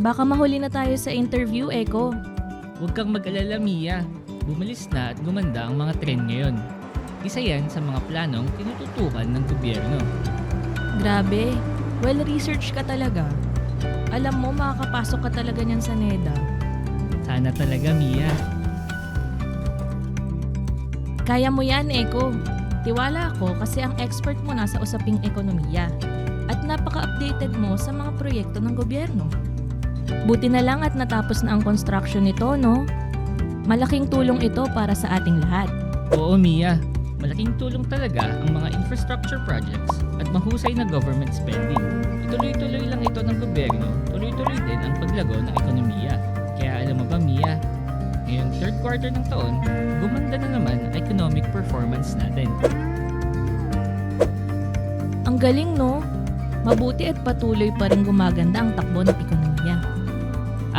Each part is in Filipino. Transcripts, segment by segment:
Baka mahuli na tayo sa interview, Eko. Huwag kang mag-alala, Mia. Bumalis na at gumanda ang mga trend ngayon. Isa yan sa mga planong tinututukan ng gobyerno. Grabe, well-researched ka talaga. Alam mo, makakapasok ka talaga niyan sa NEDA. Sana talaga, Mia. Kaya mo yan, Eko. Tiwala ako kasi ang expert mo na sa usaping ekonomiya. At napaka-updated mo sa mga proyekto ng gobyerno. Buti na lang at natapos na ang construction nito, no? Malaking tulong ito para sa ating lahat. Oo, Mia. Malaking tulong talaga ang mga infrastructure projects at mahusay na government spending. Ituloy-tuloy lang ito ng gobyerno, tuloy-tuloy din ang paglago ng ekonomiya. Kaya alam mo ba, Mia, ngayong third quarter ng taon, gumanda na naman ang economic performance natin. Ang galing, no? Mabuti at patuloy pa rin gumaganda ang takbo ng ekonomiya.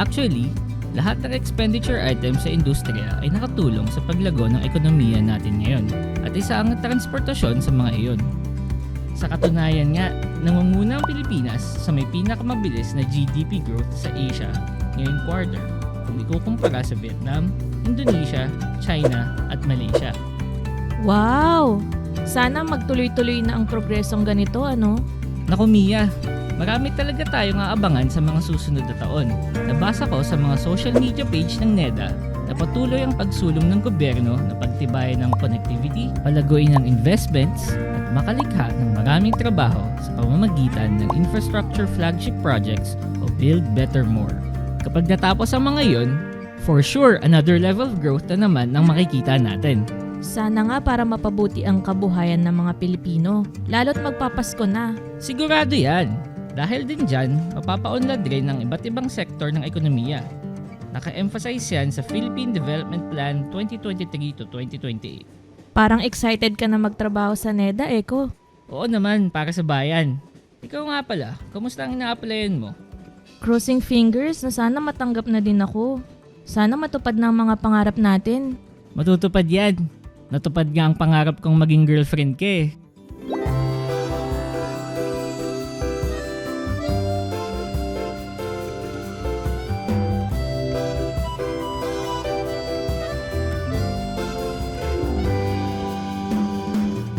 Actually, lahat ng expenditure items sa industriya ay nakatulong sa paglago ng ekonomiya natin ngayon at isa ang transportasyon sa mga iyon. Sa katunayan nga, nangunguna ang Pilipinas sa may pinakamabilis na GDP growth sa Asia ngayong quarter kung ikukumpara sa Vietnam, Indonesia, China at Malaysia. Wow! Sana magtuloy-tuloy na ang progresong ganito, ano? Naku Mia, marami talaga tayong aabangan sa mga susunod na taon. Nabasa ko sa mga social media page ng NEDA na patuloy ang pagsulong ng gobyerno na pagtibayan ng connectivity, palaguin ng investments, at makalikha ng maraming trabaho sa pamamagitan ng infrastructure flagship projects o Build Better More. Kapag natapos ang mga iyon, for sure another level of growth na naman ang makikita natin. Sana nga para mapabuti ang kabuhayan ng mga Pilipino. Lalo't magpapasko na. Sigurado yan. Dahil din dyan, mapapaunlad rin ng iba't ibang sektor ng ekonomiya. Naka-emphasize yan sa Philippine Development Plan 2023 to 2028. Parang excited ka na magtrabaho sa NEDA, Eko. Oo naman, para sa bayan. Ikaw nga pala, kamusta ang ina-applyan mo? Crossing fingers na sana matanggap na din ako. Sana matupad na ang mga pangarap natin. Matutupad yan. Natupad nga ang pangarap kong maging girlfriend ka eh.